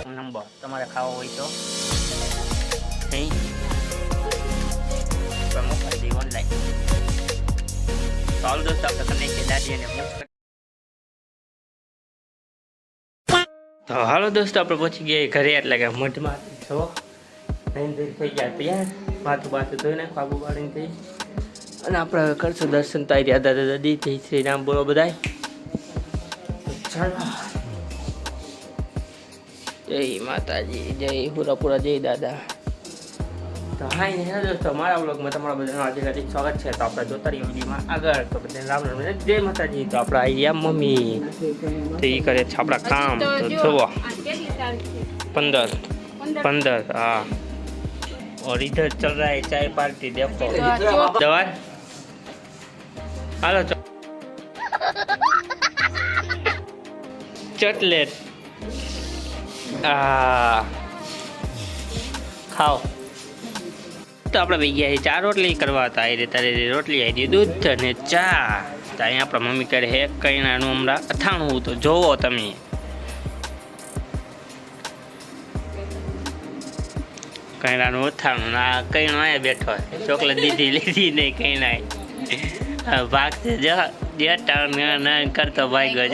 એક નંબર. તમારે ખાવો હોય તો. પણ ઓનલાઈન તો હાલ દોસ્તો આપણે તમને કે અને તો હાલો દોસ્તો આપણે પહોંચી ગયા ઘરે એટલે કે મઢમાં જો. નહીં થઈ થઈ ગયા તૈયાર. માથું બાથું ધોઈ નાખો આબુ પાડીને થઈ. અને આપણે હવે કરશું દર્શન. તારી દાદા દાદી જય શ્રી રામ બોલો બધાય. ચાલો. જય માતાજી જય હુરાપુરા જય દાદા તો હાય ને હેલો દોસ્તો મારા વ્લોગમાં તમારા બધાનું આજે હાર્દિક સ્વાગત છે તો આપણે જોતા રહીએ વિડીયોમાં આગળ તો બધા રામ રામ ને જય માતાજી તો આપણે આવી ગયા મમ્મી તો એ કરે છે આપણા કામ તો જુઓ पंद्रह पंद्रह हाँ और इधर चल रहा है चाय पार्टी देखो दवा हेलो चटलेट આ, ખાઓ. તો આપણે ભાઈ ગયા છીએ ચા રોટલી કરવા. હતા એ તારે રોટલી આવી દૂધ અને ચા. તો અહીંયા આપણા મમ્મી કરે હે કઈનાનું હમણાં અથાણું તો જોવો તમે. કૈણાનું ઉથાણું ના કઈણો અહીંયા બેઠો ચોકલેટ દીધી, લીધી નહીં કઈણા ભાગ છે જો. કરતો ભાઈ ગયો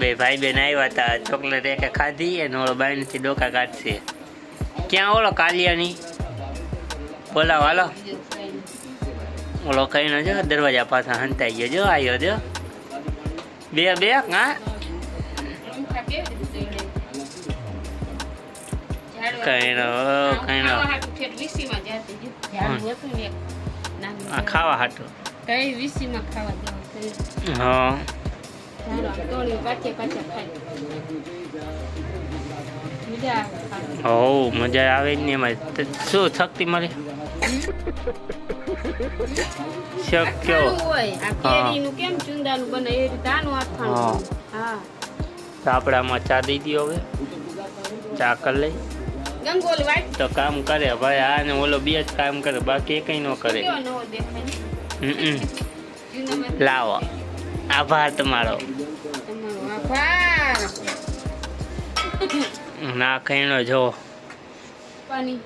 બે ભાઈ બેન આવ્યા હતા ચોકલેટ એક ખાધી અને ઓલો બાયણથી ડોકા કાઢશે. ક્યાં ઓલો કાલિયાની? બોલાવો હાલો. ઓલો કઈનો જો દરવાજા પાછા હંતાઈ ગયો જો આવ્યો જો. બે બે હા? કઈનો કઈનો ખાવા હાટું કઈ વીસીમાં ખાવા હા. ખાય મજા આવે હો મજા આવે જ ને એમાં. શું શક્તિ મળે? શક્યો. તો આપણે આમાં ચા દઈ હવે. ચા કરી લઈ. તો કામ કરે. ભાઈ આ ને ઓલો બે જ કામ કરે. બાકી કઈ ન કરે. લાવો. આભાર તમારો. ના કઈનો જો. પાણી.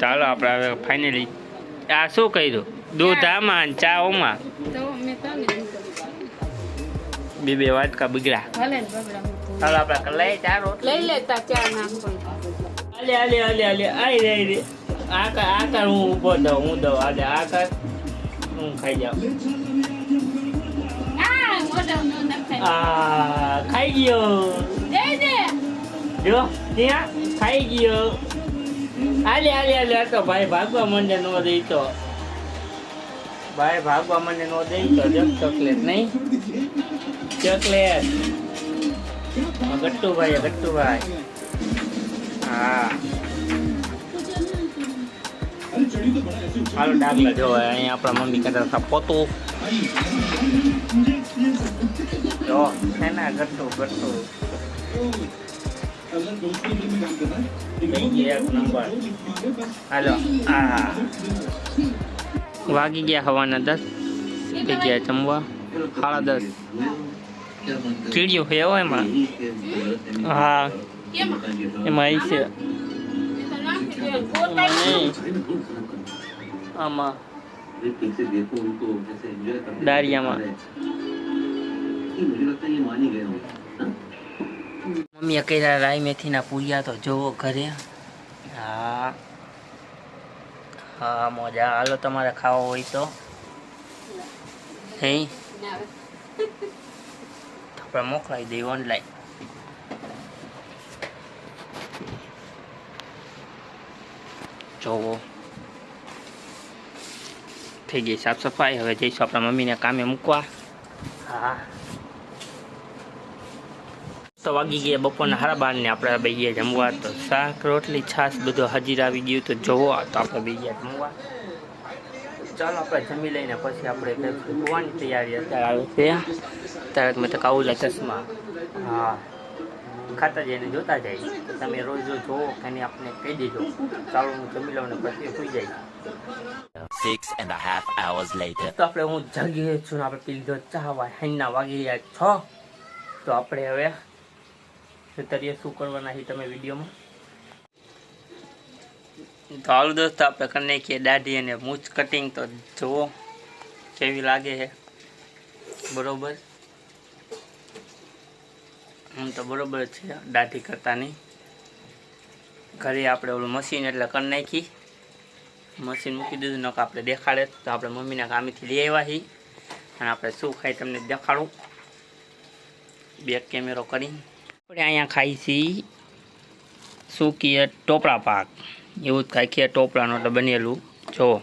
ચાલો આપણે હવે ફાઇનલી આ શું કર્યું? દૂધ આમાં ચા ઓમાં. બે બે વાટકા બગડા ચાલો આપણે કરી ચા રોટ લઈ લેતા ચા આલે આલે આલે આલે આઈ રે રે. આ કર આ કર હું ઊભો દઉં હું દઉં. આલે આ કર. હું ખાઈ જાઉં. આ ખાઈ ગયો જો ત્યાં ખાઈ ગયો આલે આલે આલે તો ભાઈ ભાગવા મંડે નો દઈ તો ભાઈ ભાગવા મંડે નો દઈ તો જો ચોકલેટ નહીં ચોકલેટ ગટ્ટુભાઈ ગટ્ટુભાઈ હા હાલો ડાકલા જો અહીંયા આપણા મમ્મી કદાચ પોતું જો છે ને ગટ્ટુ ગટ્ટુ થઈ ગયા એક નંબર હાલો આ વાગી ગયા હવાના દસ થઈ ગયા જમવા સાડા દસ કીડિયું છે એવો એમાં હા કેમાં એમાં આવી છે એ તો નાખી દે એમાં પોતાય નહીં આમાં ठीक से देखो उनको जैसे एंजॉय करते हैं। दारियामा। नहीं, मुझे लगता है ये मान ही गए होंगे हाँ? મમ્મીએ કર્યા રાઈ મેથીના પૂરિયા તો જોવો ઘરે હા હા મોજા હાલો તમારે ખાવો હોય તો હે ના આવે. આપણે મોકલાવી દઈએ ઓનલાઈન જોવો થઈ ગઈ સાફ સફાઈ. હવે જઈશું આપણા મમ્મીને કામે મૂકવા. હા. તો વાગી ગયા બપોરના હારા બાર ને આપણે બે જમવા. તો શાક, રોટલી, છાશ, બધું હાજર આવી ગયું તો જોવો તો આપણે બે જમવા. ચાલો, આપણે જમી લઈને પછી આપણે તૈયારી અત્યારે આવે છે. ચશ્મા. હા. ખાતા જઈને જોતા જાય તમે રોજ રોજ જોવો કે આપણે કહી દેજો. ચાલો, હું જમી લઉં ને પછી સુઈ જાય Six and a half hours later. તો આપણે હું જાગી છું આપણે પી લીધો ચા હૈના વાગી ગયા છ. તો આપણે હવે તરીએ શું કરવાના છે તમે વિડીયોમાં? તો હાલ દોસ્તો, આપણે કરી નાખીએ દાઢી અને મૂછ કટિંગ તો જુઓ કેવી લાગે છે. બરોબર? આમ તો બરોબર છે, દાઢી કરતા નહીં ઘરે આપણે ઓલું મશીન એટલે કરી નાખી. મશીન મૂકી દીધું નક આપણે દેખાડે તો આપણે મમ્મીના કામેથી લઈ આવ્યા છીએ અને આપણે શું ખાઈ તમને દેખાડું. બેક કેમેરો કરીને. આપણે અહીંયા ખાઈ છીએ શું કહીએ, ટોપરા પાક. એવું જ ખાઈ કહીએ, ટોપરાનું એટલે બનેલું. જો.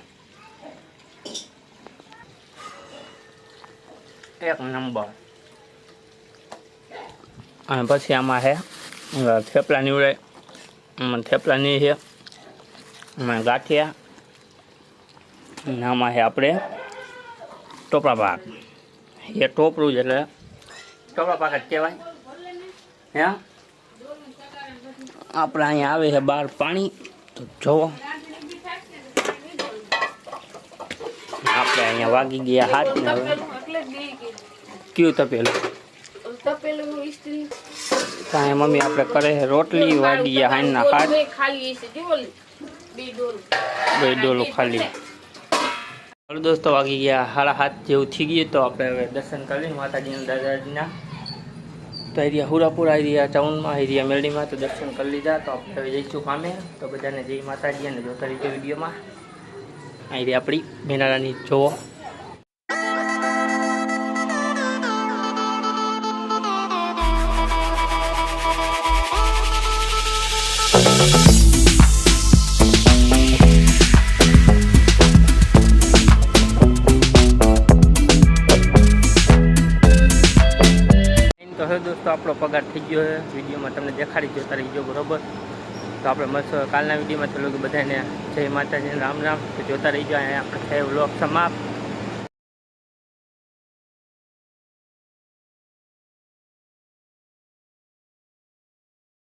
એક નંબર. અને પછી આમાં છે થેપલા નીવડે. આમાં થેપલા ની છે ગાંઠિયા. અને આમાં છે આપણે ટોપરા પાક. એ ટોપરું જ એટલે ટોપરા પાક જ કહેવાય. હે? આપણે અહીંયા આવે છે બહાર પાણી. તો જોવો. આપણે અહીંયા વાગી ગયા હાથ ને હવે. તપેલું એટલે જ ગઈ ગઈ. કયું તપેલું? તપેલુંનું ઇસ્ત્રી કાંઈ મમ્મી આપણે કરે છે રોટલી વાગી ગયા હાઈના હાથ. બે ખાલી હશે. જુઓ લે. બે ડોલ. બે ડોલું ખાલી. હાલો દોસ્તો, વાગી ગયા સાડા હાથ જેવું થઈ ગયું તો આપણે હવે દર્શન કરી માતાજીના દાદાજીના. તો એરિયા હુરાપુરા એરિયા ચાઉનમાં એરિયા મેરડીમાં તો દર્શન કરી લીધા. તો આપણે હવે જઈશું કામે તો બધાને જય માતાજી અને જોતા રહીજો વિડીયોમાં. આ એરિયા આપણી મેનારાની જોવો. આપણો પગાર થઈ ગયો છે. વિડીયોમાં તમને દેખાડી જોતા રહીજો બરોબર. તો આપણે મસ્ત કાલના વિડીયોમાં થોડું બધાને જય માતાજી, રામ રામ. તો જોતા રહીજો, અહીંયા આપણે થયો વ્લોગ સમાપ્ત.